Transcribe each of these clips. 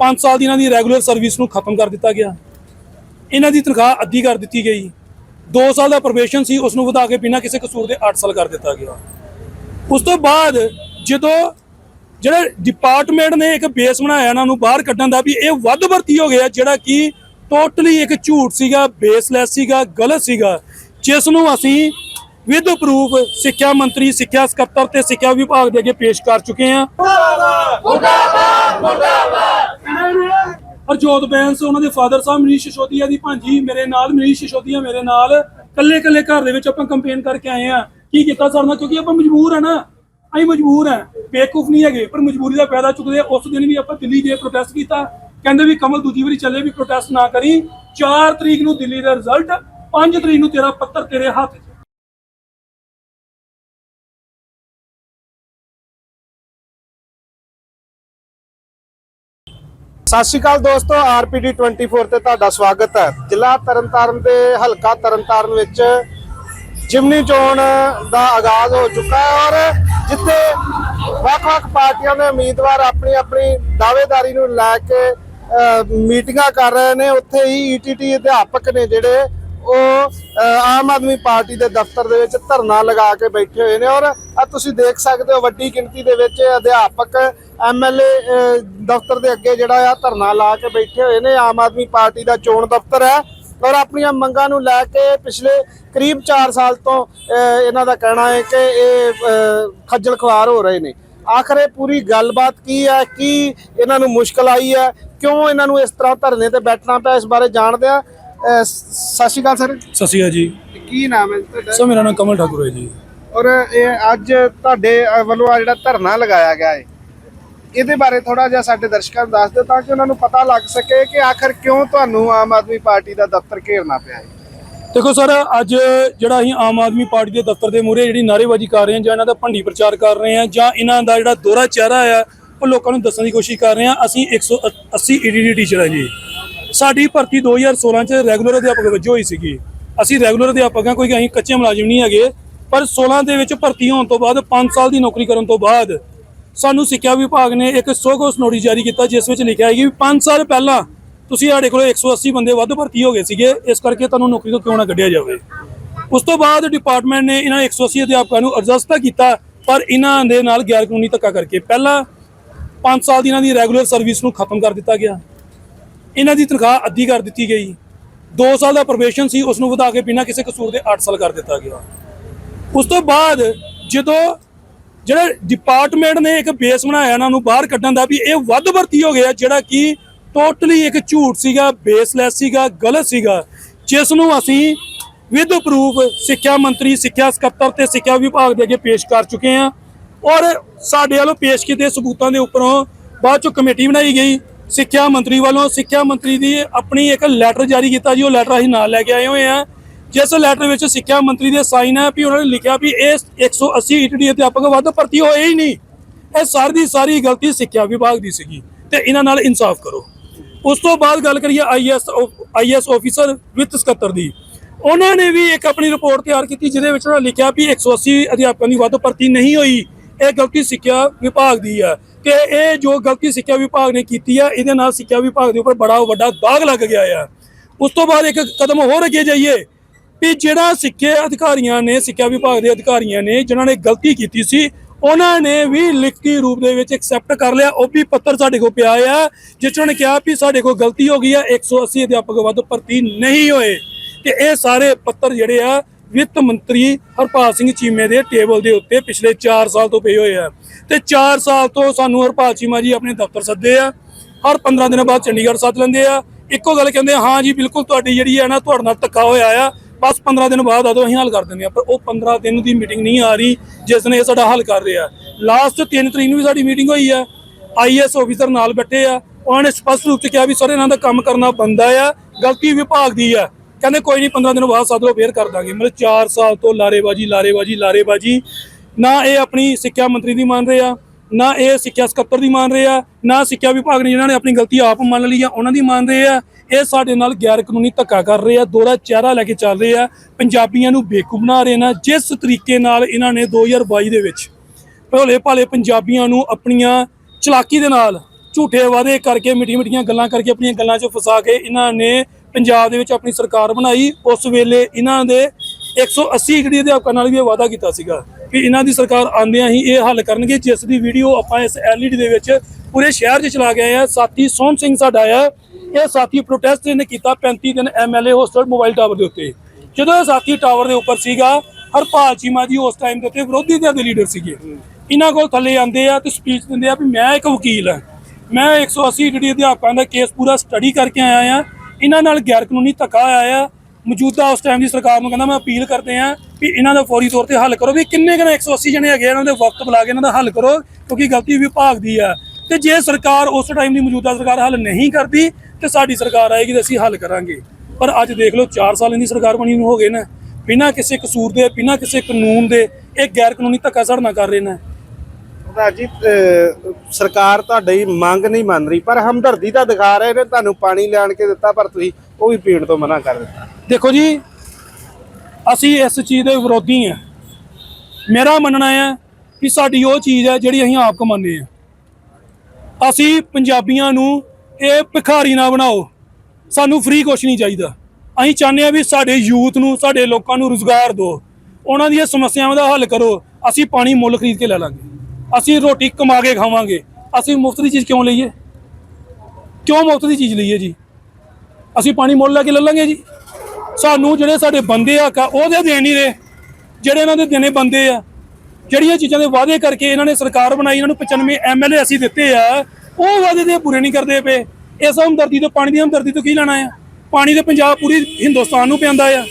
5 ਸਾਲ ਦੀ ਇਹਨਾਂ ਦੀ regular service ਨੂੰ ਖਤਮ ਕਰ ਦਿੱਤਾ ਗਿਆ। ਇਹਨਾਂ ਦੀ ਤਨਖਾਹ ਅੱਧੀ ਕਰ ਦਿੱਤੀ ਗਈ। 2 ਸਾਲ ਦਾ ਪ੍ਰੋਬੇਸ਼ਨ ਸੀ ਉਸ ਨੂੰ ਵਧਾ ਕੇ ਬਿਨਾਂ ਕਿਸੇ ਕਸੂਰ ਦੇ 8 ਸਾਲ ਕਰ ਦਿੱਤਾ ਗਿਆ। ਉਸ ਤੋਂ ਬਾਅਦ ਜਦੋਂ ਜਿਹੜਾ ਡਿਪਾਰਟਮੈਂਟ ਨੇ ਇੱਕ ਬੇਸ ਬਣਾਇਆ ਇਹਨਾਂ ਨੂੰ ਬਾਹਰ ਕੱਢਣ ਦਾ ਵੀ ਇਹ ਵੱਧ ਵਰਤੀ ਹੋ ਗਿਆ, ਜਿਹੜਾ ਕਿ ਟੋਟਲੀ ਇੱਕ ਝੂਠ ਸੀਗਾ ਬੇਸਲੈਸ ਸੀਗਾ, ਗਲਤ ਸੀਗਾ, ਜਿਸ ਨੂੰ ਅਸੀਂ ਵਿਦ ਪ੍ਰੂਫ ਸਿੱਖਿਆ ਮੰਤਰੀ, ਸਿੱਖਿਆ ਸਕੱਤਰ ਤੇ ਸਿੱਖਿਆ ਵਿਭਾਗ ਦੇ ਅੱਗੇ ਪੇਸ਼ ਕਰ ਚੁੱਕੇ ਹਾਂ। ਹਰਜੋਤ ਬੈਂਸ, ਉਹਨਾਂ ਦੇ ਫਾਦਰ ਸਾਹਿਬ ਮਨੀਸ਼ ਸਸ਼ੋਦੀਆ ਦੀ ਭਾਂਜੀ ਮੇਰੇ ਨਾਲ, ਮਨੀਸ਼ ਸਸ਼ੋਦੀਆ ਮੇਰੇ ਨਾਲ। ਕੱਲੇ ਕੱਲੇ ਘਰ ਦੇ ਵਿੱਚ ਆਪਾਂ ਕੰਪੇਨ ਕਰਕੇ ਆਏ ਆ ਕੀ ਕੀਤਾ ਸਰ ਕਿਉਂਕਿ ਆਪਾਂ ਮਜਬੂਰ ਆ ਨਾ। ਅਸੀਂ ਮਜਬੂਰ ਆ ਬੇਵਕੂਫ ਨਹੀਂ ਹੈਗੇ, ਪਰ ਮਜਬੂਰੀ ਦਾ ਫਾਇਦਾ ਚੁੱਕਦੇ ਉਸ ਦਿਨ ਵੀ ਆਪਾਂ ਦਿੱਲੀ ਜੇ ਪ੍ਰੋਟੈਸਟ ਕੀਤਾ। ਕਹਿੰਦੇ ਵੀ ਕਮਲ ਦੂਜੀ ਵਾਰੀ ਚੱਲੇ ਵੀ ਪ੍ਰੋਟੈਸਟ ਨਾ ਕਰੀ। 4 ਤਰੀਕ ਨੂੰ ਦਿੱਲੀ ਦਾ ਰਿਜ਼ਲਟ 5 ਤਰੀਕ ਨੂੰ ਤੇਰਾ ਪੱਤਰ ਤੇਰੇ ਹੱਥ 'ਚ। ਸਤਿ ਸ਼੍ਰੀ ਅਕਾਲ ਦੋਸਤੋ, ਆਰਪੀਡੀ 24 ਤੇ ਤੁਹਾਡਾ ਸਵਾਗਤ ਹੈ। ਜ਼ਿਲ੍ਹਾ ਤਰਨਤਾਰਨ ਦੇ ਹਲਕਾ ਤਰਨਤਾਰਨ ਵਿੱਚ ਜਿਮਨੀ ਚੋਣ ਦਾ ਆਗਾਜ਼ ਹੋ ਚੁੱਕਾ ਹੈ ਔਰ ਜਿੱਥੇ ਵੱਖ-ਵੱਖ ਪਾਰਟੀਆਂ ਦੇ ਉਮੀਦਵਾਰ ਆਪਣੀ ਆਪਣੀ ਦਾਅਵੇਦਾਰੀ ਨੂੰ ਲੈ ਕੇ ਮੀਟਿੰਗਾਂ ਕਰ ਰਹੇ ਨੇ। ਉੱਥੇ ਹੀ ਈਟੀਟੀ ਅਧਿਆਪਕ ਨੇ ਜਿਹੜੇ ਉਹ ਆਮ ਆਦਮੀ ਪਾਰਟੀ ਦੇ ਦਫ਼ਤਰ ਦੇ ਵਿੱਚ ਧਰਨਾ ਲਗਾ ਕੇ ਬੈਠੇ ਹੋਏ ਨੇ ਔਰ ਆ ਤੁਸੀਂ ਦੇਖ ਸਕਦੇ ਹੋ ਵੱਡੀ ਗਿਣਤੀ ਦੇ ਵਿੱਚ ਅਧਿਆਪਕ ਐਮਐਲਏ ਦਫ਼ਤਰ ਦੇ ਅੱਗੇ ਜਿਹੜਾ ਆ ਧਰਨਾ ਲਾ ਕੇ ਬੈਠੇ ਹੋਏ ਨੇ ਆਮ ਆਦਮੀ ਪਾਰਟੀ ਦਾ ਚੋਣ ਦਫ਼ਤਰ ਹੈ। ਔਰ ਆਪਣੀਆਂ ਮੰਗਾਂ ਨੂੰ ਲੈ ਕੇ ਪਿਛਲੇ ਕਰੀਬ 4 ਸਾਲ ਤੋਂ ਇਹਨਾਂ ਦਾ ਕਹਿਣਾ ਹੈ ਕਿ ਇਹ ਖੱਜਲ ਖੁਆਰ ਹੋ ਰਹੇ ਨੇ। ਆਖਰ ਇਹ ਪੂਰੀ ਗੱਲਬਾਤ ਕੀ ਹੈ? ਕੀ ਇਹਨਾਂ ਨੂੰ ਮੁਸ਼ਕਲ ਆਈ ਹੈ? ਕਿਉਂ ਇਹਨਾਂ ਨੂੰ ਇਸ ਤਰ੍ਹਾਂ ਧਰਨੇ ਤੇ ਬੈਠਣਾ ਪਿਆ? ਇਸ ਬਾਰੇ ਜਾਣਦੇ ਆ। ਸਤਿ ਸ਼੍ਰੀ ਅਕਾਲ ਸਰ। ਸਤਿ ਸ਼੍ਰੀ ਅਕਾਲ ਜੀ। ਕੀ ਨਾਮ ਹੈ ਤੁਹਾਡਾ? ਸਰ ਮੇਰਾ ਨਾਮ ਕਮਲ ਠਾਕੁਰ ਹੈ ਜੀ। ਔਰ ਇਹ ਅੱਜ ਤੁਹਾਡੇ ਵੱਲੋਂ ਆ ਜਿਹੜਾ ਧਰਨਾ ਲਗਾਇਆ ਗਿਆ ਹੈ ਇਹਦੇ ਬਾਰੇ ਥੋੜਾ ਜਿਹਾ ਸਾਡੇ ਦਰਸ਼ਕਾਂ ਨੂੰ ਦੱਸ ਦਿਓ ਤਾਂ ਕਿ ਉਹਨਾਂ ਨੂੰ ਪਤਾ ਲੱਗ ਸਕੇ ਕਿ ਆਖਰ ਕਿਉਂ ਤੁਹਾਨੂੰ ਆਮ ਆਦਮੀ ਪਾਰਟੀ ਦਾ ਦਫ਼ਤਰ ਘੇਰਨਾ ਪਿਆ ਹੈ। ਦੇਖੋ ਸਰ, ਅੱਜ ਜਿਹੜਾ ਅਸੀਂ ਆਮ ਆਦਮੀ ਪਾਰਟੀ ਦੇ ਦਫ਼ਤਰ ਦੇ ਮੂਹਰੇ ਜਿਹੜੀ ਨਾਅਰੇਬਾਜ਼ੀ ਕਰ ਰਹੇ ਹਾਂ ਜਾਂ ਇਹਨਾਂ ਦਾ ਭੰਡੀ ਪ੍ਰਚਾਰ ਕਰ ਰਹੇ ਹਾਂ ਜਾਂ ਇਹਨਾਂ ਦਾ ਜਿਹੜਾ ਦੋਹਰਾ ਚਿਹਰਾ ਆ, ਉਹ ਲੋਕਾਂ ਨੂੰ ਦੱਸਣ ਦੀ ਕੋਸ਼ਿਸ਼ ਕਰ ਰਹੇ ਹਾਂ। ਅਸੀਂ 180 ਈਡੀਡੀ ਟੀਚਰ ਹਾਂ ਜੀ। ਸਾਡੀ ਭਰਤੀ 2016 ਚ ਰੈਗੂਲਰ ਅਧਿਆਪਕ ਵਜੋਂ ਹੋਈ ਸੀਗੀ। ਅਸੀਂ ਰੈਗੂਲਰ ਅਧਿਆਪਕ ਹਾਂ, ਕੋਈ ਅਸੀਂ ਕੱਚੇ ਮੁਲਾਜ਼ਮ ਨਹੀਂ ਹੈਗੇ। ਪਰ 16 ਦੇ ਵਿੱਚ ਭਰਤੀ ਹੋਣ ਤੋਂ ਬਾਅਦ 5 ਸਾਲ ਦੀ ਨੌਕਰੀ ਕਰਨ ਤੋਂ ਬਾਅਦ ਸਾਨੂੰ ਸਿੱਖਿਆ ਵਿਭਾਗ ਨੇ ਇੱਕ ਸੋਗੋਸ ਨੋਟਿਸ ਜਾਰੀ ਕੀਤਾ, ਜਿਸ ਵਿੱਚ ਲਿਖਿਆ ਹੈ ਕਿ 5 ਸਾਲ ਪਹਿਲਾਂ ਤੁਸੀਂ ਸਾਡੇ ਕੋਲ 180 ਬੰਦੇ ਵੱਧ ਭਰਤੀ ਹੋ ਗਏ ਸੀਗੇ, ਇਸ ਕਰਕੇ ਤੁਹਾਨੂੰ ਨੌਕਰੀ ਤੋਂ ਕਿਉਂ ਨਾ ਕੱਢਿਆ ਜਾਵੇ। ਉਸ ਤੋਂ ਬਾਅਦ ਡਿਪਾਰਟਮੈਂਟ ਨੇ ਇਹਨਾਂ 180 ਅਧਿਆਪਕਾਂ ਨੂੰ ਅਰਜ਼ਸਤ ਤਾਂ ਕੀਤਾ, ਪਰ ਇਹਨਾਂ ਦੇ ਨਾਲ ਗੈਰ ਕਾਨੂੰਨੀ ਧੱਕਾ ਕਰਕੇ ਪਹਿਲਾਂ 5 ਸਾਲ ਦੀ ਇਹਨਾਂ ਦੀ ਰੈਗੂਲਰ ਸਰਵਿਸ ਨੂੰ ਖਤਮ ਕਰ ਦਿੱਤਾ ਗਿਆ। ਇਹਨਾਂ ਦੀ ਤਨਖਾਹ ਅੱਧੀ ਕਰ ਦਿੱਤੀ ਗਈ। 2 ਸਾਲ ਦਾ ਪ੍ਰੋਬੇਸ਼ਨ ਸੀ, ਉਸ ਨੂੰ ਵਧਾ ਕੇ ਬਿਨਾਂ ਕਿਸੇ ਕਸੂਰ ਦੇ 8 ਸਾਲ ਕਰ ਦਿੱਤਾ ਗਿਆ। ਉਸ ਤੋਂ ਬਾਅਦ ਜਦੋਂ ਜਿਹੜਾ ਡਿਪਾਰਟਮੈਂਟ ਨੇ ਇੱਕ ਬੇਸ ਬਣਾਇਆ ਇਹਨਾਂ ਨੂੰ ਬਾਹਰ ਕੱਢਣ ਦਾ ਵੀ ਇਹ ਵੱਧ ਵਰਤੀ ਹੋ ਗਿਆ, ਜਿਹੜਾ ਕਿ ਟੋਟਲੀ ਇੱਕ ਝੂਠ ਸੀਗਾ ਬੇਸਲੈਸ ਸੀਗਾ, ਗਲਤ ਸੀਗਾ, ਜਿਸ ਨੂੰ ਅਸੀਂ ਵਿਦ ਪ੍ਰੂਫ ਸਿੱਖਿਆ ਮੰਤਰੀ, ਸਿੱਖਿਆ ਸਕੱਤਰ ਤੇ ਸਿੱਖਿਆ ਵਿਭਾਗ ਦੇ ਅੱਗੇ ਪੇਸ਼ ਕਰ ਚੁੱਕੇ ਹਾਂ ਔਰ ਸਾਡੇ ਵੱਲੋਂ ਪੇਸ਼ ਕੀਤੇ ਸਬੂਤਾਂ ਦੇ ਉੱਪਰੋਂ ਬਾਅਦ ਚੋਂ ਕਮੇਟੀ ਬਣਾਈ ਗਈ। ਸਿੱਖਿਆ ਮੰਤਰੀ ਵੱਲੋਂ ਸਿੱਖਿਆ ਮੰਤਰੀ ਦੀ ਆਪਣੀ ਇੱਕ ਲੈਟਰ ਜਾਰੀ ਕੀਤਾ ਜੀ, ਉਹ ਲੈਟਰ ਅਸੀਂ ਨਾਲ ਲੈ ਕੇ ਆਏ ਹੋਏ ਆ ਜਿਸ ਲੈਟਰ ਵਿੱਚ ਸਿੱਖਿਆ ਮੰਤਰੀ ਦੇ ਸਾਈਨ ਹੈ ਵੀ ਉਹਨਾਂ ਨੇ ਲਿਖਿਆ ਵੀ ਇਹ 180 ਈਟਡੀ ਅਧਿਆਪਕ ਵੱਧ ਭਰਤੀ ਹੋਏ ਹੀ ਨਹੀਂ। ਇਹ ਸਾਰੀ ਦੀ ਸਾਰੀ ਗਲਤੀ ਸਿੱਖਿਆ ਵਿਭਾਗ ਦੀ ਸੀਗੀ ਤੇ ਇਹਨਾਂ ਨਾਲ ਇਨਸਾਫ ਕਰੋ। ਉਸ ਤੋਂ ਬਾਅਦ ਗੱਲ ਕਰੀਏ ਆਈਐਸ ਆਈਐਸ ਆਫੀਸਰ ਵਿੱਤ ਸਕੱਤਰ ਦੀ। ਉਹਨਾਂ ਨੇ ਵੀ ਇੱਕ ਆਪਣੀ ਰਿਪੋਰਟ ਤਿਆਰ ਕੀਤੀ ਜਿਹਦੇ ਵਿੱਚ ਉਹਨਾਂ ਲਿਖਿਆ ਵੀ 180 ਅਧਿਆਪਕਾਂ ਦੀ ਵੱਧ ਭਰਤੀ ਨਹੀਂ ਹੋਈ। ਇਹ ਗਲਤੀ ਸਿੱਖਿਆ ਵਿਭਾਗ ਦੀ ਹੈ ਕਿ ਇਹ ਜੋ ਗਲਤੀ ਸਿੱਖਿਆ ਵਿਭਾਗ ਨੇ ਕੀਤੀ ਆ ਇਹਦੇ ਨਾਲ ਸਿੱਖਿਆ ਵਿਭਾਗ ਦੇ ਉੱਪਰ ਬੜਾ ਵੱਡਾ ਦਾਗ ਲੱਗ ਗਿਆ ਆ। ਉਸ ਤੋਂ ਬਾਅਦ ਇੱਕ ਕਦਮ ਹੋਰ ਅੱਗੇ ਜਾਈਏ। ਵੀ ਜਿਹੜਾ ਸਿੱਖਿਆ ਅਧਿਕਾਰੀਆਂ ਨੇ, ਸਿੱਖਿਆ ਵਿਭਾਗ ਦੇ ਅਧਿਕਾਰੀਆਂ ਨੇ, ਜਿਨ੍ਹਾਂ ਨੇ ਗਲਤੀ ਕੀਤੀ ਸੀ, ਉਹਨਾਂ ਨੇ ਵੀ ਲਿਖਤੀ ਰੂਪ ਦੇ ਵਿੱਚ ਐਕਸੈਪਟ ਕਰ ਲਿਆ। ਉਹ ਵੀ ਪੱਤਰ ਸਾਡੇ ਕੋਲ ਪਿਆ ਆ, ਜਿਸ 'ਚ ਉਹਨੇ ਕਿਹਾ ਵੀ ਸਾਡੇ ਕੋਲ ਗਲਤੀ ਹੋ ਗਈ ਆ 180 ਅਧਿਆਪਕ ਵੱਧ ਭਰਤੀ ਨਹੀਂ ਹੋਏ। ਤੇ ਇਹ ਸਾਰੇ ਪੱਤਰ ਜਿਹੜੇ ਆ, ਵਿੱਤ ਮੰਤਰੀ ਹਰਪਾਲ ਸਿੰਘ ਚੀਮੇ ਦੇ ਟੇਬਲ ਦੇ ਉੱਤੇ ਪਿਛਲੇ 4 ਸਾਲ ਤੋਂ ਪਏ ਹੋਏ ਆ। ਤੇ 4 ਸਾਲ ਤੋਂ ਸਾਨੂੰ ਹਰਪਾਲ ਚੀਮਾ ਜੀ ਆਪਣੇ ਦਫ਼ਤਰ ਸੱਦੇ ਆ। ਹਰ 15 ਦਿਨਾਂ ਬਾਅਦ ਚੰਡੀਗੜ੍ਹ ਸੱਦ ਲੈਂਦੇ ਆ। ਇੱਕੋ ਗੱਲ ਕਹਿੰਦੇ ਹਾਂ ਜੀ, ਬਿਲਕੁਲ ਤੁਹਾਡੀ ਜਿਹੜੀ ਹੈ ਨਾ, ਤੁਹਾਡੇ ਨਾਲ ਧੱਕਾ ਹੋਇਆ ਆ। ਬਸ 15 ਦਿਨ ਬਾਅਦ ਆਦੋ ਅਸੀਂ ਹੱਲ ਕਰ ਦਿੰਦੇ ਆ ਪਰ ਉਹ 15 ਦਿਨ ਦੀ ਮੀਟਿੰਗ ਨਹੀਂ ਆ ਰਹੀ, ਜਿਸ ਨੇ ਇਹ ਸਾਡਾ ਹੱਲ ਕਰ ਰਿਹਾ ਲਾਸਟ 3 ਤਰੀਕ ਨੂੰ ਵੀ ਸਾਡੀ ਮੀਟਿੰਗ ਹੋਈ ਆ। ਆਈਐਸ ਆਫੀਸਰ ਨਾਲ ਬੈਠੇ ਆ। ਉਹਨਾਂ ਨੇ ਸਪਸ਼ਟ ਰੂਪ 'ਚ ਕਿਹਾ ਵੀ ਸਰ, ਇਹਨਾਂ ਦਾ ਕੰਮ ਕਰਨਾ ਬੰਦਾ ਆ, ਗਲਤੀ ਵਿਭਾਗ ਦੀ ਆ। ਕਹਿੰਦੇ ਕੋਈ ਨਹੀਂ 15 ਦਿਨ ਬਾਅਦ ਸੱਦ ਲਓ ਫੇਰ ਕਰ ਦਾਂਗੇ। ਮਤਲਬ 4 ਸਾਲ ਤੋਂ ਲਾਰੇਬਾਜੀ ਲਾਰੇਬਾਜੀ ਲਾਰੇਬਾਜੀ। ਨਾ ਇਹ ਆਪਣੀ ਸਿੱਖਿਆ ਮੰਤਰੀ ਦੀ ਮੰਨ ਰਹੇ ਆ। ਨਾ ਇਹ ਸਿੱਖਿਆ ਸਕੱਤਰ ਦੀ ਮੰਨ ਰਹੇ ਆ, ਨਾ ਸਿੱਖਿਆ ਵਿਭਾਗ ਨੇ ਜਿਨ੍ਹਾਂ ਨੇ ਆਪਣੀ ਗਲਤੀ ਆਪ ਮੰਨ ਲਈ ਆ, ਉਹਨਾਂ ਦੀ ਮੰਨ ਰਹੇ ਆ। ਇਹ ਸਾਡੇ ਨਾਲ ਗੈਰ ਕਾਨੂੰਨੀ ਧੱਕਾ ਕਰ ਰਹੇ ਆ ਦੋਹਰਾ ਚਿਹਰਾ ਲੈ ਕੇ ਚੱਲ ਰਹੇ ਆ, ਪੰਜਾਬੀਆਂ ਨੂੰ ਬੇਕੂਫ ਬਣਾ ਰਹੇ ਨੇ ਜਿਸ ਤਰੀਕੇ ਨਾਲ ਇਹਨਾਂ ਨੇ 2022 ਦੇ ਵਿੱਚ ਭੋਲੇ ਭਾਲੇ ਪੰਜਾਬੀਆਂ ਨੂੰ ਆਪਣੀਆਂ ਚਲਾਕੀ ਦੇ ਨਾਲ ਝੂਠੇ ਵਾਅਦੇ ਕਰਕੇ ਮਿੱਠੀਆਂ ਮਿੱਠੀਆਂ ਗੱਲਾਂ ਕਰਕੇ, ਆਪਣੀਆਂ ਗੱਲਾਂ 'ਚ ਫਸਾ ਕੇ ਇਹਨਾਂ ਨੇ ਪੰਜਾਬ ਦੇ ਵਿੱਚ ਆਪਣੀ ਸਰਕਾਰ ਬਣਾਈ। ਉਸ ਵੇਲੇ ਇਹਨਾਂ ਦੇ 180 ਗੜੀ ਅਧਿਆਪਕਾਂ ਨਾਲ ਵੀ ਇਹ ਵਾਅਦਾ ਕੀਤਾ ਸੀਗਾ। ਕਿ ਇਹਨਾਂ ਦੀ ਸਰਕਾਰ ਆਂਦਿਆਂ ਹੀ ਇਹ ਹੱਲ ਕਰਨਗੇ, ਜਿਸ ਦੀ ਵੀਡੀਓ ਆਪਾਂ ਇਸ ਐਲਈਡੀ ਦੇ ਵਿੱਚ ਪੂਰੇ ਸ਼ਹਿਰ 'ਚ ਚਲਾ ਗਏ ਆ ਸਾਥੀ ਸੋਹਣ ਸਿੰਘ ਸਾਡਾ ਆ। ਇਹ ਸਾਥੀ ਪ੍ਰੋਟੈਸਟ ਇਹਨੇ ਕੀਤਾ 35 ਦਿਨ ਐਮਐਲਏ ਹੋਸਟਲ ਮੋਬਾਈਲ ਟਾਵਰ ਦੇ ਉੱਤੇ। ਜਦੋਂ ਇਹ ਸਾਥੀ ਟਾਵਰ ਦੇ ਉੱਪਰ ਸੀਗਾ, ਹਰਪਾਲ ਚੀਮਾ ਜੀ ਉਸ ਟਾਈਮ ਦੇ ਉੱਤੇ ਵਿਰੋਧੀ ਧਿਰ ਦੇ ਲੀਡਰ ਸੀਗੇ। ਇਹਨਾਂ ਕੋਲ ਥੱਲੇ ਆਂਦੇ ਆ ਤੇ ਸਪੀਚ ਦਿੰਦੇ ਆ ਵੀ ਮੈਂ ਇੱਕ ਵਕੀਲ ਆ। ਮੈਂ 180 ਜਿਹੜੀ ਅਧਿਆਪਕਾਂ ਦਾ ਕੇਸ ਪੂਰਾ ਸਟੱਡੀ ਕਰਕੇ ਆਇਆ ਆ। ਇਹਨਾਂ ਨਾਲ ਗੈਰ ਕਾਨੂੰਨੀ ਧੱਕਾ ਆਇਆ ਆ। ਮੌਜੂਦਾ ਉਸ ਟਾਈਮ ਦੀ ਸਰਕਾਰ ਨੂੰ ਕਹਿੰਦਾ ਮੈਂ ਅਪੀਲ ਕਰਦੇ ਆ ਵੀ ਇਹਨਾਂ ਦਾ ਫੌਰੀ ਤੌਰ ਤੇ ਹੱਲ ਕਰੋ ਵੀ ਕਿੰਨੇ ਕਿੰਨੇ 180 ਜਣੇ ਹੈਗੇ ਆ, ਇਹਨਾਂ ਦੇ ਵਕਤ ਬੁਲਾ ਕੇ ਇਹਨਾਂ ਦਾ ਹੱਲ ਕਰੋ ਕਿਉਂਕਿ ਗਲਤੀ ਵਿਭਾਗ ਦੀ ਆ। ਤੇ ਜੇ ਸਰਕਾਰ ਉਸ ਟਾਈਮ ਦੀ ਮੌਜੂਦਾ ਸਰਕਾਰ ਹੱਲ ਨਹੀਂ ਕਰਦੀ ਤੇ ਸਾਡੀ ਸਰਕਾਰ ਆਏਗੀ ਤੇ ਅਸੀਂ ਹੱਲ ਕਰਾਂਗੇ। ਪਰ ਅੱਜ ਦੇਖ ਲਓ 4 ਸਾਲ ਦੀ ਸਰਕਾਰ ਬਣੀ ਨੂੰ ਹੋ ਗਏ ਨਾ। ਬਿਨਾਂ ਕਿਸੇ ਕਸੂਰ ਦੇ ਬਿਨਾਂ ਕਿਸੇ ਕਾਨੂੰਨ ਦੇ ਇਹ ਗੈਰ ਕਾਨੂੰਨੀ ਧੱਕਾ ਸਾਡੇ ਨਾਲ ਕਰ ਰਹੇ ਨੇ। ਪ੍ਰਧਾਨ ਜੀ ਸਰਕਾਰ ਤੁਹਾਡੀ ਮੰਗ ਨਹੀਂ ਮੰਨ ਰਹੀ, ਪਰ ਹਮਦਰਦੀ ਤਾਂ ਦਿਖਾ ਰਹੇ ਨੇ ਤੁਹਾਨੂੰ ਪਾਣੀ ਲਿਆਣ ਕੇ ਦਿੱਤਾ, ਪਰ ਤੁਸੀਂ ਉਹ ਵੀ ਪੀਣ ਤੋਂ ਮਨਾ ਕਰ ਦਿੱਤਾ। ਦੇਖੋ ਜੀ, ਅਸੀਂ ਇਸ ਚੀਜ਼ ਦੇ ਵਿਰੋਧੀ ਆ ਮੇਰਾ ਮੰਨਣਾ ਹੈ ਕਿ ਸਾਡੀ ਉਹ ਚੀਜ਼ ਹੈ ਜਿਹੜੀ ਅਸੀਂ ਆਪ ਕਮਾਉਂਦੇ ਆ ਅਸੀਂ ਪੰਜਾਬੀਆਂ ਨੂੰ ਇਹ ਭਿਖਾਰੀ ਨਾ ਬਣਾਓ। ਸਾਨੂੰ ਫ੍ਰੀ ਕੁਛ ਨਹੀਂ ਚਾਹੀਦਾ। ਅਸੀਂ ਚਾਹੁੰਦੇ ਆ ਵੀ ਸਾਡੇ ਯੂਥ ਨੂੰ, ਸਾਡੇ ਲੋਕਾਂ ਨੂੰ ਰੋਜ਼ਗਾਰ ਦਿਓ। ਉਹਨਾਂ ਦੀਆਂ ਸਮੱਸਿਆਵਾਂ ਦਾ ਹੱਲ ਕਰੋ। ਅਸੀਂ ਪਾਣੀ ਮੁੱਲ ਖਰੀਦ ਕੇ ਲੈ ਲਾਂਗੇ। ਅਸੀਂ ਰੋਟੀ ਕਮਾ ਕੇ ਖਾਵਾਂਗੇ। ਅਸੀਂ ਮੁਫਤ ਦੀ ਚੀਜ਼ ਕਿਉਂ ਲਈਏ? ਕਿਉਂ ਮੁਫਤ ਦੀ ਚੀਜ਼ ਲਈਏ ਜੀ? ਅਸੀਂ ਪਾਣੀ ਮੁੱਲ ਲੈ ਕੇ ਲੈ ਲਾਂਗੇ ਜੀ। ਸਾਨੂੰ ਜਿਹੜੇ ਸਾਡੇ ਬੰਦੇ ਆ ਉਹਦੇ ਦੇਣ ਨਹੀਂ ਰਹੇ। ਜਿਹੜੇ ਇਹਨਾਂ ਦੇ ਦੇਣੇ ਬੰਦੇ ਆ, ਜਿਹੜੀਆਂ ਚੀਜ਼ਾਂ ਦੇ ਵਾਅਦੇ ਕਰਕੇ ਇਹਨਾਂ ਨੇ ਸਰਕਾਰ ਬਣਾਈ, ਇਹਨਾਂ ਨੂੰ 95 ਐਮਐਲਏ ਅਸੀਂ ਦਿੱਤੇ ਆ, ਉਹ ਵਾਅਦੇ ਦੇ ਪੂਰੇ ਨਹੀਂ ਕਰਦੇ ਪਏ। ਇਸ ਹਮਦਰਦੀ ਤੋਂ, ਪਾਣੀ ਦੀ ਹਮਦਰਦੀ ਤੋਂ ਕੀ ਲੈਣਾ ਆ? ਪਾਣੀ ਤੇ ਪੰਜਾਬ ਪੂਰੀ ਹਿੰਦੁਸਤਾਨ ਨੂੰ ਪਿਆਂਦਾ ਆ।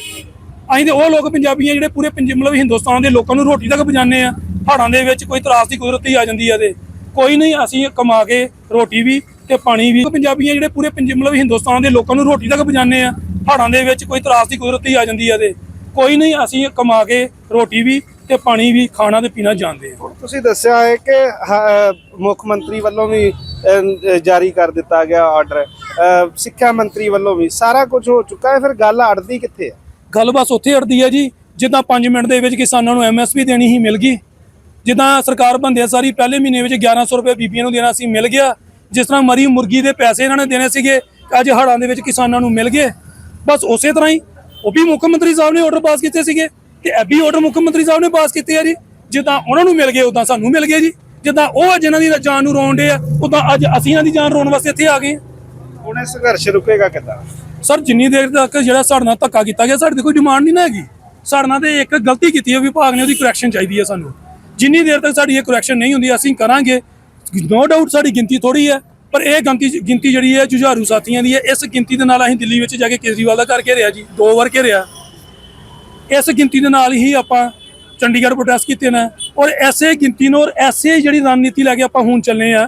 ਅਸੀਂ ਤੇ ਉਹ ਲੋਕ ਪੰਜਾਬੀ ਆ ਜਿਹੜੇ ਪੂਰੇ ਪੰਜ, ਮਤਲਬ ਹਿੰਦੁਸਤਾਨ ਦੇ ਲੋਕਾਂ ਨੂੰ ਰੋਟੀ ਤੱਕ ਪਹੁੰਚਾਉਂਦੇ ਆ। ਹੜ੍ਹਾਂ ਦੇ ਵਿੱਚ ਕੋਈ ਤਰਾਸ ਦੀ ਕੁਦਰਤੀ ਆ ਜਾਂਦੀ ਆ ਤੇ ਕੋਈ ਨਹੀਂ ਅਸੀਂ ਕਮਾ ਕੇ ਰੋਟੀ ਵੀ ਤੇ ਪਾਣੀ ਵੀ। ਪੰਜਾਬੀ ਆ ਜਿਹੜੇ ਪੂਰੇ ਪੰਜ ਮਤਲਬ ਹਿੰਦੁਸਤਾਨ ਦੇ ਲੋਕਾਂ ਨੂੰ ਰੋਟੀ ਤੱਕ ਪਹੁੰਚਾਉਂਦੇ ਆ ਹੜ੍ਹਾਂ ਦੇ ਵਿੱਚ ਕੋਈ ਤਰਾਸ ਦੀ ਕੁਦਰਤੀ ਆ ਜਾਂਦੀ ਆ ਤੇ ਕੋਈ ਨਹੀਂ ਅਸੀਂ ਕਮਾ ਕੇ ਰੋਟੀ ਵੀ ਤੇ ਪਾਣੀ ਵੀ ਖਾਣਾ ਤੇ ਪੀਣਾ ਜਾਣਦੇ ਆ। ਤੁਸੀਂ ਦੱਸਿਆ ਹੈ ਕਿ ਹ- ਮੁੱਖ ਮੰਤਰੀ ਵੱਲੋਂ ਵੀ ਜਾਰੀ ਕਰ ਦਿੱਤਾ ਗਿਆ ਆਰਡਰ ਸਿੱਖਿਆ ਮੰਤਰੀ ਵੱਲੋਂ ਵੀ ਸਾਰਾ ਕੁਝ ਹੋ ਚੁੱਕਾ ਹੈ ਫਿਰ ਗੱਲ ਅੜਦੀ ਕਿੱਥੇ ਹੈ? ਗੱਲ ਬਸ ਉੱਥੇ ਅੜਦੀ ਹੈ ਜੀ ਜਿੱਦਾਂ 5 ਮਿੰਟ ਦੇ ਵਿੱਚ ਕਿਸਾਨਾਂ ਨੂੰ ਐਮਐਸਪੀ ਦੇਣੀ ਹੀ ਮਿਲ ਗਈ। ਜਿੱਦਾਂ ਸਰਕਾਰ ਬੰਦਿਆ ਸਾਰੀ ਪਹਿਲੇ ਮਹੀਨੇ ਵਿੱਚ 1100 ਰੁਪਏ ਬੀਬੀਆਂ ਨੂੰ ਦੇਣਾ ਸੀ ਮਿਲ ਗਿਆ। ਜਿਸ ਤਰ੍ਹਾਂ ਮਰੀ ਮੁਰਗੀ ਦੇ ਪੈਸੇ ਇਹਨਾਂ ਨੇ ਦੇਣੇ ਸੀਗੇ ਅੱਜ ਹੜ੍ਹਾਂ ਦੇ ਵਿੱਚ ਕਿਸਾਨਾਂ ਨੂੰ ਮਿਲ ਗਏ। ਬਸ ਉਸੇ ਤਰ੍ਹਾਂ ਹੀ ਉਹ ਵੀ ਮੁੱਖ ਮੰਤਰੀ ਸਾਹਿਬ ਨੇ ਆਰਡਰ ਪਾਸ ਕੀਤੇ ਸੀਗੇ ਤੇ ਇਹ ਵੀ ਆਰਡਰ ਮੁੱਖ ਮੰਤਰੀ ਸਾਹਿਬ ਨੇ ਪਾਸ ਕੀਤੇ ਆ ਜੀ। ਜਿੱਦਾਂ ਉਹਨਾਂ ਨੂੰ ਮਿਲ ਗਏ ਉਦਾਂ ਸਾਨੂੰ ਮਿਲ ਗਏ ਜੀ। ਜਿੱਦਾਂ ਉਹ ਜਿਨ੍ਹਾਂ ਦੀ ਜਾਨ ਨੂੰ ਰੋਣ ਡੇ ਆ ਉਦਾਂ ਅੱਜ ਅਸੀਂ ਇਹਨਾਂ ਦੀ ਜਾਨ ਰੋਣ ਵਾਸਤੇ ਇੱਥੇ ਆ ਗਏ। ਹੁਣ ਇਹ ਸੰਘਰਸ਼ ਰੁਕੇਗਾ ਕਿੱਦਾਂ? ਸਰ ਜਿੰਨੀ ਦੇਰ ਤੱਕ ਜਿਹੜਾ ਸਾਡੇ ਨਾਲ ਧੱਕਾ ਕੀਤਾ ਗਿਆ ਸਾਡੇ ਕੋਈ ਡਿਮਾਂਡ ਨਹੀਂ ਨਾ ਹੈਗੀ। ਸਾਡੇ ਨਾਲ ਤੇ ਇੱਕ ਗਲਤੀ ਕੀਤੀ ਹੈ ਵਿਭਾਗ ਨੇ ਉਹਦੀ ਕਰੈਕਸ਼ਨ ਚਾਹੀਦੀ ਹੈ ਸਾਨੂੰ। ਜਿੰਨੀ ਦੇਰ ਤੱਕ ਸਾਡੀ ਇਹ ਕਰੈਕਸ਼ਨ ਨਹੀਂ ਹੁੰਦੀ, ਅਸੀਂ ਕਰਾਂਗੇ। ਨੋ ਡਾਊਟ ਸਾਡੀ ਗਿਣਤੀ ਥੋੜੀ ਹੈ, ਪਰ ਇਹ ਗਿਣਤੀ ਗਿਣਤੀ ਜਿਹੜੀ ਹੈ ਜੁਝਾਰੂ ਸਾਥੀਆਂ ਦੀ ਹੈ। ਇਸ ਗਿਣਤੀ ਦੇ ਨਾਲ ਅਸੀਂ ਦਿੱਲੀ ਵਿੱਚ ਜਾ ਕੇ ਕੇਜਰੀਵਾਲ ਦਾ ਘਰ ਘੇਰਿਆ ਜੀ, ਦੋ ਵਾਰ ਘੇਰਿਆ। ਇਸ ਗਿਣਤੀ ਦੇ ਨਾਲ ਹੀ ਆਪਾਂ ਚੰਡੀਗੜ੍ਹ ਪ੍ਰੋਟੈਸਟ ਕੀਤੇ ਨੇ ਔਰ ਐਸੇ ਗਿਣਤੀ ਨੂੰ ਔਰ ਐਸੇ ਜਿਹੜੀ ਰਣਨੀਤੀ ਲੈ ਕੇ ਆਪਾਂ ਹੁਣ ਚੱਲੇ ਆ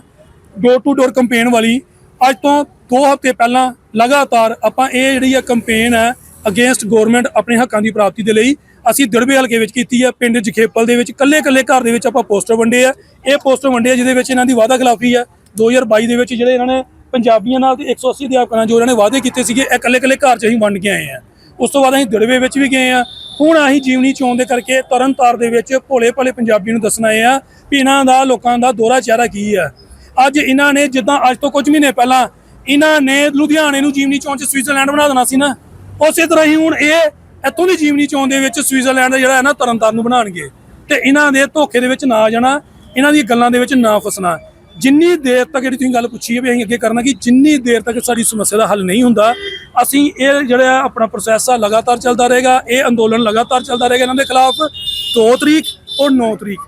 ਡੋਰ ਟੂ ਡੋਰ ਕੰਪੇਨ ਵਾਲੀ, ਅੱਜ ਤੋਂ 2 ਹਫ਼ਤੇ ਪਹਿਲਾਂ ਲਗਾਤਾਰ ਆਪਾਂ ਇਹ ਜਿਹੜੀ ਆ ਕੰਪੇਨ ਹੈ ਅਗੇਂਸਟ ਗਵਰਨਮੈਂਟ ਆਪਣੇ ਹੱਕਾਂ ਦੀ ਪ੍ਰਾਪਤੀ ਦੇ ਲਈ ਅਸੀਂ ਦੜਬੇ ਹਲਕੇ ਵਿੱਚ ਕੀਤੀ ਹੈ, ਪਿੰਡ ਜਖੇਪਲ ਦੇ ਵਿੱਚ ਕੱਲੇ-ਕੱਲੇ ਘਰ ਦੇ ਵਿੱਚ ਆਪਾਂ ਪੋਸਟਰ ਵੰਡੇ ਆ। ਇਹ ਪੋਸਟਰ ਵੰਡੇ ਆ, ਜਿਹਦੇ ਵਿੱਚ ਇਹਨਾਂ ਦੀ ਵਾਅਦਾ ਖਿਲਾਫੀ ਆ। 2022 ਦੇ ਵਿੱਚ ਜਿਹੜੇ ਇਹਨਾਂ ਨੇ ਪੰਜਾਬੀਆਂ ਨਾਲ ਤੇ 180 ਅਧਿਆਪਕਾਂ ਨਾਲ ਜੋ ਇਹਨਾਂ ਨੇ ਵਾਅਦੇ ਕੀਤੇ ਸੀਗੇ, ਇਹ ਕੱਲੇ-ਕੱਲੇ ਘਰ 'ਚ ਅਸੀਂ ਵੰਡ ਕੇ ਆਏ ਆ। ਉਸ ਤੋਂ ਬਾਅਦ ਅਸੀਂ ਦੜਵੇ ਵਿੱਚ ਵੀ ਗਏ ਆ। ਹੁਣ ਅਸੀਂ ਜੀਵਨੀ ਚੋਣ ਦੇ ਕਰਕੇ ਤਰਨਤਾਰ ਦੇ ਵਿੱਚ ਭੋਲੇ ਭਲੇ ਪੰਜਾਬੀ ਨੂੰ ਦੱਸਣਾ ਆਏ ਆ ਵੀ ਇਹਨਾਂ ਦਾ, ਲੋਕਾਂ ਦਾ ਦੋਹਰਾ ਚਿਹਰਾ ਕੀ ਆ। ਅੱਜ ਇਹਨਾਂ ਨੇ ਜਿੱਦਾਂ ਅੱਜ ਤੋਂ ਕੁਝ ਮਹੀਨੇ ਪਹਿਲਾਂ ਇਹਨਾਂ ਨੇ ਲੁਧਿਆਣੇ ਨੂੰ ਜੀਵਨੀ ਚੋਣ ਚ ਸਵਿਟਜ਼ਰਲੈਂਡ ਬਣਾ ਦੇਣਾ ਸੀ ਨਾ, ਉਸੇ ਤਰ੍ਹਾਂ ਹੀ ਹੁਣ ਇਹ ਇੱਥੋਂ ਦੀ ਜੀਵਨੀ ਚੋਣ ਦੇ ਵਿੱਚ ਸਵਿਟਜ਼ਰਲੈਂਡ ਦਾ ਜਿਹੜਾ ਹੈ ਨਾ ਤਰਨਤਾਰਨ ਨੂੰ ਬਣਾਉਣਗੇ ਤੇ ਇਹਨਾਂ ਦੇ ਧੋਖੇ ਦੇ ਵਿੱਚ ਨਾ ਆ ਜਾਣਾ, ਇਹਨਾਂ ਦੀਆਂ ਗੱਲਾਂ ਦੇ ਵਿੱਚ ਨਾ ਫਸਣਾ। ਜਿੰਨੀ ਦੇਰ ਤੱਕ ਜਿਹੜੀ ਤੁਸੀਂ ਗੱਲ ਪੁੱਛੀ ਹੈ ਵੀ ਅਸੀਂ ਅੱਗੇ ਕਰਨਾ ਕਿ ਜਿੰਨੀ ਦੇਰ ਤੱਕ ਸਾਡੀ ਸਮੱਸਿਆ ਦਾ ਹੱਲ ਨਹੀਂ ਹੁੰਦਾ, ਅਸੀਂ ਇਹ ਜਿਹੜਾ ਆਪਣਾ ਪ੍ਰੋਸੈਸ ਆ ਲਗਾਤਾਰ ਚੱਲਦਾ ਰਹੇਗਾ, ਇਹ ਅੰਦੋਲਨ ਲਗਾਤਾਰ ਚੱਲਦਾ ਰਹੇਗਾ ਇਹਨਾਂ ਦੇ ਖਿਲਾਫ। 2 ਤਰੀਕ ਔਰ 9 ਤਰੀਕ।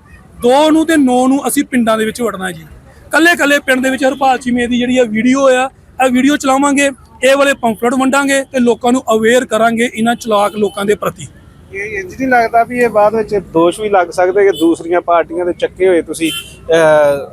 2 ਨੂੰ ਤੇ 9 ਨੂੰ ਅਸੀਂ ਪਿੰਡਾਂ ਦੇ ਵਿੱਚ ਵੜਨਾ ਜੀ। ਕੱਲੇ ਕੱਲੇ ਪਿੰਡ ਦੇ ਵਿੱਚ ਹਰਪਾਲ ਚੀਮੇ ਦੀ ਜਿਹੜੀ ਆ ਵੀਡੀਓ ਆ ਇਹ ਵੀਡੀਓ ਚਲਾਵਾਂਗੇ। ਇਹ ਵਾਲੇ ਪੰਫਲੇਟ ਵੰਡਾਂਗੇ ਤੇ ਲੋਕਾਂ ਨੂੰ ਅਵੇਅਰ ਕਰਾਂਗੇ ਇਹਨਾਂ ਚਲਾਕ ਲੋਕਾਂ ਦੇ ਪ੍ਰਤੀ। ਇਹ ਇੰਜ ਨਹੀਂ ਲੱਗਦਾ ਵੀ ਇਹ ਬਾਅਦ ਵਿੱਚ ਦੋਸ਼ ਵੀ ਲੱਗ ਸਕਦੇ ਕਿ ਦੂਸਰੀਆਂ ਪਾਰਟੀਆਂ ਦੇ ਚੱਕੇ ਹੋਏ ਤੁਸੀਂ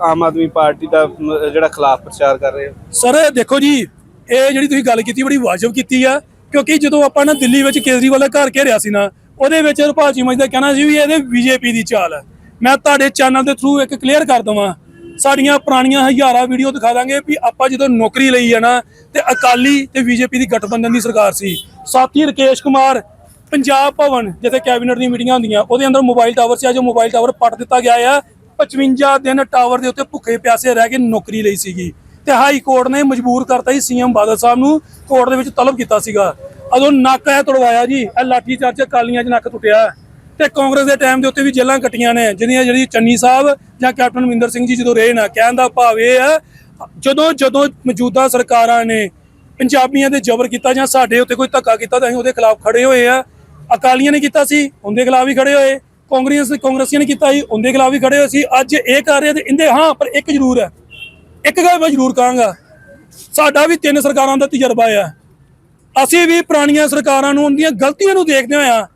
ਆਮ ਆਦਮੀ ਪਾਰਟੀ ਦਾ ਜਿਹੜਾ ਖਿਲਾਫ ਪ੍ਰਚਾਰ ਕਰ ਰਹੇ ਹੋ। ਸਰ ਦੇਖੋ ਜੀ ਇਹ ਜਿਹੜੀ ਤੁਸੀਂ ਗੱਲ ਕੀਤੀ ਬੜੀ ਵਾਜਬ ਕੀਤੀ ਆ ਕਿਉਂਕਿ ਜਦੋਂ ਆਪਾਂ ਨਾ ਦਿੱਲੀ ਵਿੱਚ ਕੇਜਰੀਵਾਲ ਦਾ ਘਰ ਘੇਰਿਆ ਸੀ ਨਾ ਉਹਦੇ ਵਿੱਚ ਹਰਪਾਲ ਜੀ ਦਾ ਕਹਿਣਾ ਸੀ ਵੀ ਇਹਦੇ ਬੀਜੇਪੀ ਦੀ ਚਾਲ ਹੈ ਮੈਂ ਤੁਹਾਡੇ ਚੈਨਲ ਦੇ ਥਰੂ ਇੱਕ ਕਲੀਅਰ ਕਰ ਦਵਾਂ ਸਾਡੀਆਂ ਪੁਰਾਣੀਆਂ ਹਜ਼ਾਰਾਂ ਵੀਡੀਓ ਦਿਖਾ ਦਾਂਗੇ ਵੀ ਆਪਾਂ ਜਦੋਂ ਨੌਕਰੀ ਲਈ ਹੈ ਨਾ, ਤੇ ਅਕਾਲੀ ਤੇ ਬੀਜੇਪੀ ਦੀ ਗਠਬੰਧਨ ਦੀ ਸਰਕਾਰ ਸੀ। ਸਾਥੀ ਰਕੇਸ਼ ਕੁਮਾਰ, ਪੰਜਾਬ ਭਵਨ, ਜਿੱਥੇ ਕੈਬਨਿਟ ਦੀਆਂ ਮੀਟਿੰਗਾਂ ਹੁੰਦੀਆਂ, ਉਹਦੇ ਅੰਦਰ ਮੋਬਾਈਲ ਟਾਵਰ ਸੀ, ਅੱਜ ਉਹ ਮੋਬਾਈਲ ਟਾਵਰ ਪੱਟ ਦਿੱਤਾ ਗਿਆ ਆ। 55 ਦਿਨ ਟਾਵਰ ਦੇ ਉੱਤੇ ਭੁੱਖੇ ਪਿਆਸੇ ਰਹਿ ਕੇ ਨੌਕਰੀ ਲਈ ਸੀਗੀ। ਤੇ ਹਾਈ ਕੋਰਟ ਨੇ ਮਜਬੂਰ ਕਰਤਾ ਸੀ ਸੀਐਮ ਬਾਦਲ ਸਾਹਿਬ ਨੂੰ ਕੋਰਟ ਦੇ ਵਿੱਚ ਤਲਬ ਕੀਤਾ ਸੀਗਾ। ਅਦੋਂ ਨੱਕ ਹੈ ਤੁੜਵਾਇਆ ਜੀ, ਇਹ ਲਾਠੀ ਚਾਰਜ ਕਾਲੀਆਂ 'ਚ ਨੱਕ ਟੁੱਟਿਆ। ਤੇ ਕਾਂਗਰਸ ਦੇ ਟਾਈਮ ਦੇ ਉੱਤੇ ਵੀ ਜੇਲਾਂ ਕੱਟੀਆਂ ਨੇ ਜਿਹੜੀਆਂ ਜਿਹੜੀ ਚੰਨੀ ਸਾਹਿਬ ਜਾਂ ਕੈਪਟਨ ਅਮਰਿੰਦਰ ਸਿੰਘ ਜੀ ਜਦੋਂ ਰਹੇ ਨਾ, ਕਹਿਣ ਦਾ ਭਾਵ ਇਹ ਆ, ਜਦੋਂ ਜਦੋਂ ਮੌਜੂਦਾ ਸਰਕਾਰਾਂ ਨੇ ਪੰਜਾਬੀਆਂ ਤੇ ਜ਼ਬਰ ਕੀਤਾ ਜਾਂ ਸਾਡੇ ਉੱਤੇ ਕੋਈ ਧੱਕਾ ਕੀਤਾ ਤਾਂ ਅਸੀਂ ਉਹਦੇ ਖਿਲਾਫ ਖੜੇ ਹੋਏ ਆ। ਅਕਾਲੀਆਂ ਨੇ ਕੀਤਾ ਸੀ, ਉਹਦੇ ਖਿਲਾਫ ਵੀ ਖੜੇ ਹੋਏ। ਕਾਂਗਰਸ, ਕਾਂਗਰਸੀਆਂ ਨੇ ਕੀਤਾ ਸੀ, ਉਹਦੇ ਖਿਲਾਫ ਵੀ ਖੜੇ ਹੋਏ ਸੀ। ਅੱਜ ਇਹ ਕਰ ਰਹੇ ਤੇ ਇਹਦੇ, ਹਾਂ, ਪਰ ਇੱਕ ਜ਼ਰੂਰ ਹੈ ਇੱਕ ਗੱਲ ਮੈਂ ਜ਼ਰੂਰ ਕਹਾਂਗਾ, ਸਾਡਾ ਵੀ ਤਿੰਨ ਸਰਕਾਰਾਂ ਦਾ ਤਜਰਬਾ ਆ। ਅਸੀਂ ਵੀ ਪੁਰਾਣੀਆਂ ਸਰਕਾਰਾਂ ਨੂੰ ਉਹਦੀਆਂ ਗਲਤੀਆਂ ਨੂੰ ਦੇਖਦੇ ਹੋਇਆ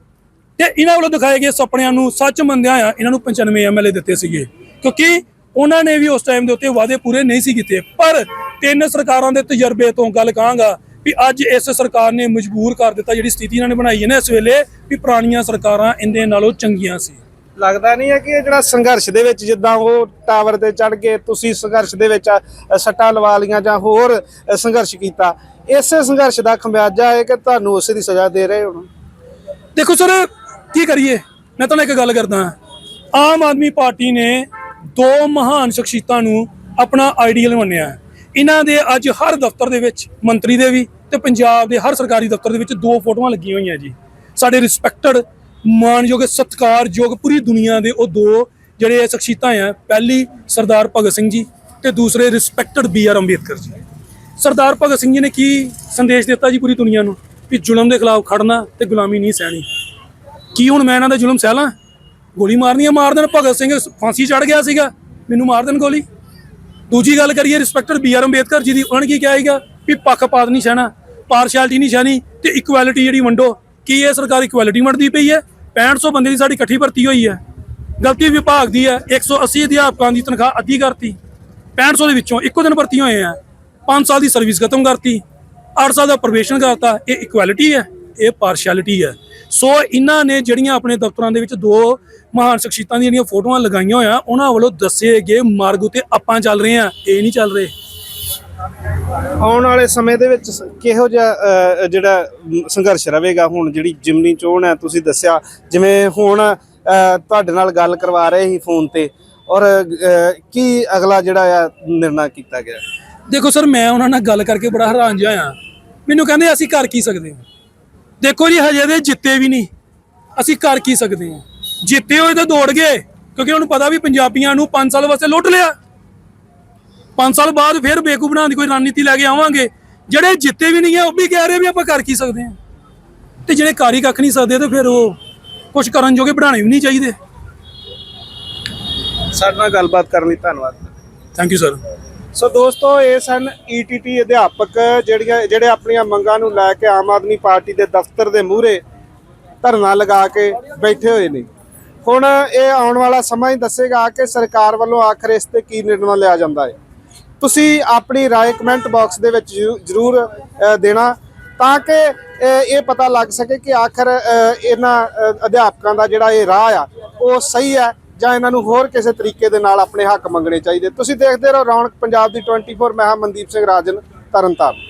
ਤੇ ਇਹਨਾਂ ਵੱਲੋਂ ਦਿਖਾਏ ਗਏ ਸੁਪਨਿਆਂ ਨੂੰ ਸੱਚ ਮੰਨਦਿਆਂ ਆ ਇਹਨਾਂ ਨੂੰ 95 ਐਮਐਲਏ ਦਿੱਤੇ ਸੀਗੇ। ਕਿਉਂਕਿ ਉਹਨਾਂ ਨੇ ਵੀ ਉਸ ਟਾਈਮ ਦੇ ਉੱਤੇ ਵਾਅਦੇ ਪੂਰੇ ਨਹੀਂ ਸੀ ਕੀਤੇ। ਪਰ ਤਿੰਨ ਸਰਕਾਰਾਂ ਦੇ ਤਜਰਬੇ ਤੋਂ ਗੱਲ ਕਹਾਂਗਾ ਵੀ ਅੱਜ ਇਸ ਸਰਕਾਰ ਨੇ ਮਜਬੂਰ ਕਰ ਦਿੱਤਾ ਜਿਹੜੀ ਸਥਿਤੀ ਇਹਨਾਂ ਨੇ ਬਣਾਈ ਹੈ ਨਾ ਇਸ ਵੇਲੇ ਵੀ ਪੁਰਾਣੀਆਂ ਸਰਕਾਰਾਂ ਇਹਦੇ ਨਾਲੋਂ ਚੰਗੀਆਂ ਸੀ। ਲੱਗਦਾ ਨਹੀਂ ਹੈ ਕਿ ਇਹ ਜਿਹੜਾ ਸੰਘਰਸ਼ ਦੇ ਵਿੱਚ ਜਿੱਦਾਂ ਉਹ ਟਾਵਰ ਤੇ ਚੜ ਕੇ ਤੁਸੀਂ ਸੰਘਰਸ਼ ਦੇ ਵਿੱਚ ਸੱਟਾਂ ਲਵਾ ਲੀਆਂ ਜਾਂ ਹੋਰ ਸੰਘਰਸ਼ ਕੀਤਾ। ਇਸੇ ਸੰਘਰਸ਼ ਦਾ ਖਮਿਆਜਾ ਹੈ ਕਿ ਤੁਹਾਨੂੰ ਉਸੇ ਦੀ ਸਜ਼ਾ ਦੇ ਰਹੇ ਹੁਣ ਦੇਖੋ ਸਰ ਕੀ ਕਰੀਏ? ਮੈਂ ਤੁਹਾਨੂੰ ਇੱਕ ਗੱਲ ਕਰਦਾ ਆਮ ਆਦਮੀ ਪਾਰਟੀ ਨੇ ਦੋ ਮਹਾਨ ਸ਼ਖਸੀਅਤਾਂ ਨੂੰ ਆਪਣਾ ਆਈਡੀਅਲ ਮੰਨਿਆ ਇਹਨਾਂ ਦੇ ਅੱਜ ਹਰ ਦਫ਼ਤਰ ਦੇ ਵਿੱਚ, ਮੰਤਰੀ ਦੇ ਵੀ ਤੇ ਪੰਜਾਬ ਦੇ ਹਰ ਸਰਕਾਰੀ ਦਫ਼ਤਰ ਦੇ ਵਿੱਚ ਦੋ ਫੋਟੋਆਂ ਲੱਗੀਆਂ ਹੋਈਆਂ ਜੀ। ਸਾਡੇ ਰਿਸਪੈਕਟਡ ਮਾਨਯੋਗ, ਸਤਿਕਾਰਯੋਗ ਪੂਰੀ ਦੁਨੀਆ ਦੇ ਉਹ ਦੋ ਜਿਹੜੇ ਸ਼ਖਸੀਅਤਾਂ ਆ, ਪਹਿਲੀ ਸਰਦਾਰ ਭਗਤ ਸਿੰਘ ਜੀ ਤੇ ਦੂਸਰੇ respected B R Ambedkar ji. Sardar Bhagat Singh ji ਨੇ ਕੀ ਸੰਦੇਸ਼ ਦਿੱਤਾ ਜੀ ਪੂਰੀ ਦੁਨੀਆ ਨੂੰ? ਕਿ ਜ਼ੁਲਮ ਦੇ ਖਿਲਾਫ ਖੜਨਾ ਤੇ ਗੁਲਾਮੀ ਨਹੀਂ ਸਹਿਣੀ। ਕੀ ਹੁਣ ਮੈਂ ਇਹਨਾਂ ਦਾ ਜ਼ੁਲਮ ਸਹਿ ਲਾਂ ਗੋਲੀ ਮਾਰਨੀ ਆ, ਮਾਰ ਦੇਣ। ਭਗਤ ਸਿੰਘ ਫਾਂਸੀ ਚੜ ਗਿਆ ਸੀਗਾ। ਮੈਨੂੰ ਮਾਰ ਦੇਣ ਗੋਲੀ। ਦੂਜੀ ਗੱਲ ਕਰੀਏ respected B R Ambedkar ji ਦੀ ਉਹਨਾਂ ਨੇ ਕੀ ਕਿਹਾ ਸੀਗਾ? ਵੀ ਪੱਖਪਾਤ ਨਹੀਂ ਸਹਿਣਾ ਪਾਰਸ਼ੈਲਿਟੀ ਨਹੀਂ ਸਹਿਣੀ ਤੇ ਇਕੁਐਲਿਟੀ ਜਿਹੜੀ ਵੰਡੋ। ਕੀ ਇਹ ਸਰਕਾਰ ਇਕੁਐਲਿਟੀ ਵੰਡਦੀ ਪਈ ਹੈ? 6500 ਬੰਦੇ ਦੀ ਸਾਡੀ ਇਕੱਠੀ ਭਰਤੀ ਹੋਈ ਹੈ। ਗਲਤੀ ਵਿਭਾਗ ਦੀ ਹੈ। 180 ਅਧਿਆਪਕਾਂ ਦੀ ਤਨਖਾਹ ਅੱਧੀ ਕਰਤੀ। 6500 ਦੇ ਵਿੱਚੋਂ ਇੱਕੋ ਦਿਨ ਭਰਤੀ ਹੋਏ ਆ 5 ਸਾਲ ਦੀ ਸਰਵਿਸ ਖਤਮ ਕਰਤੀ। 8 ਸਾਲ ਦਾ ਪ੍ਰੋਬੇਸ਼ਨ ਕਰਤਾ। ਇਹ ਇਕੁਐਲਿਟੀ ਹੈ। ਇਹ ਪਾਰਸ਼ੈਲਿਟੀ ਹੈ। ਸੋ ਇਹਨਾਂ ਨੇ ਜਿਹੜੀਆਂ ਆਪਣੇ ਦਫ਼ਤਰਾਂ ਦੇ ਵਿੱਚ ਦੋ ਮਹਾਨ ਸ਼ਖਸੀਅਤਾਂ ਦੀਆਂ ਜਿਹੜੀਆਂ ਫੋਟੋਆਂ ਲਗਾਈਆਂ ਹੋਇਆ ਉਹਨਾਂ ਵੱਲੋਂ ਦੱਸੇ ਗਏ ਮਾਰਗ ਉਤੇ ਆਪਾਂ ਚੱਲ ਰਹੇ ਆ ਇਹ ਨਹੀਂ ਚੱਲ ਰਹੇ। ਆਉਣ ਵਾਲੇ ਸਮੇਂ ਦੇ ਵਿੱਚ ਕਿਹੋ ਜਿਹਾ ਜਿਹੜਾ ਸੰਘਰਸ਼ ਰਹੇਗਾ? ਹੁਣ ਜਿਹੜੀ ਜਿਮਨੀ ਚੋਣ ਹੈ ਤੁਸੀਂ ਦੱਸਿਆ ਜਿਵੇਂ ਹੁਣ ਤੁਹਾਡੇ ਨਾਲ ਗੱਲ ਕਰਵਾ ਰਹੇ ਸੀ ਫੋਨ ਤੇ ਔਰ ਕੀ ਅਗਲਾ ਜਿਹੜਾ ਆ ਨਿਰਣਾ ਕੀਤਾ ਗਿਆ? ਦੇਖੋ ਸਰ ਮੈਂ ਉਹਨਾਂ ਨਾਲ ਗੱਲ ਕਰਕੇ ਬੜਾ ਹੈਰਾਨ ਜਿਹਾ ਆ ਮੈਨੂੰ ਕਹਿੰਦੇ ਅਸੀਂ ਕਰ ਕੀ ਸਕਦੇ ਹਾਂ? ਦੇਖੋ ਜੀ ਹਜੇ ਦੇ ਜਿੱਤੇ ਵੀ ਨਹੀਂ। ਅਸੀਂ ਕਰ ਕੀ ਸਕਦੇ ਹਾਂ? ਜਿੱਤੇ ਹੋਏ ਤਾਂ ਦੌੜ ਗਏ ਕਿਉਂਕਿ ਉਹਨੂੰ ਪਤਾ ਵੀ ਪੰਜਾਬੀਆਂ ਨੂੰ 5 ਸਾਲ ਵਾਸਤੇ ਲੁੱਟ ਲਿਆ। 5 ਸਾਲ ਬਾਅਦ ਫਿਰ ਬੇਕੂ ਬਣਾਉਣ ਦੀ ਕੋਈ ਰਣਨੀਤੀ ਲੈ ਕੇ ਆਵਾਂਗੇ। ਜਿਹੜੇ ਜਿੱਤੇ ਵੀ ਨਹੀਂ ਹੈ ਉਹ ਵੀ ਕਹਿ ਰਹੇ ਵੀ ਆਪਾਂ ਕਰ ਕੀ ਸਕਦੇ ਹਾਂ। ਤੇ ਜਿਹੜੇ ਕਰ ਹੀ ਕੱਖ ਨਹੀਂ ਸਕਦੇ ਤੇ ਫਿਰ ਉਹ ਕੁਝ ਕਰਨ ਜੋਗੇ ਬਣਾਉਣੇ ਵੀ ਨਹੀਂ ਚਾਹੀਦੇ। ਸਾਡੇ ਨਾਲ ਗੱਲਬਾਤ ਕਰਨ ਲਈ ਧੰਨਵਾਦ। ਥੈਂਕ ਯੂ ਸਰ ਸੋ ਦੋਸਤੋ ਇਹ ਸਨ ਈਟੀਟੀ ਅਧਿਆਪਕ ਜਿਹੜੀਆਂ ਜਿਹੜੇ ਆਪਣੀਆਂ ਮੰਗਾਂ ਨੂੰ ਲੈ ਕੇ ਆਮ ਆਦਮੀ ਪਾਰਟੀ ਦੇ ਦਫ਼ਤਰ ਦੇ ਮੂਹਰੇ ਧਰਨਾ ਲਗਾ ਕੇ ਬੈਠੇ ਹੋਏ ਨੇ ਹੁਣ ਇਹ ਆਉਣ ਵਾਲਾ ਸਮਾਂ ਹੀ ਦੱਸੇਗਾ ਕਿ ਸਰਕਾਰ ਵੱਲੋਂ ਆਖਰ ਇਸ ਤੇ ਕੀ ਨਿਰਣਾ ਲਿਆ ਜਾਂਦਾ ਹੈ ਤੁਸੀਂ ਆਪਣੀ رائے ਕਮੈਂਟ ਬਾਕਸ ਦੇ ਵਿੱਚ ਜ਼ਰੂ- ਜ਼ਰੂਰ ਅ, ਦੇਣਾ ਤਾਂ ਕਿ ਅ, ਇਹ ਪਤਾ ਲੱਗ ਸਕੇ ਕਿ ਆਖਰ ਅ, ਇਹਨਾਂ ਅ, ਅਧਿਆਪਕਾਂ ਦਾ ਜਿਹੜਾ ਇਹ ਰਾਹ ਆ ਉਹ ਸਹੀ ਹੈ ਜਾਂ ਇਹਨਾਂ ਨੂੰ ਹੋਰ ਕਿਸੇ ਤਰੀਕੇ ਦੇ ਨਾਲ ਆਪਣੇ ਹੱਕ ਮੰਗਣੇ ਚਾਹੀਦੇ। ਤੁਸੀਂ ਦੇਖਦੇ ਰਹੋ ਰੌਣਕ ਪੰਜਾਬ ਦੀ 24 ਮੈਂ ਹਾਂ ਮਨਦੀਪ ਸਿੰਘ ਰਾਜਨ, ਤਰਨਤਾਰਨ।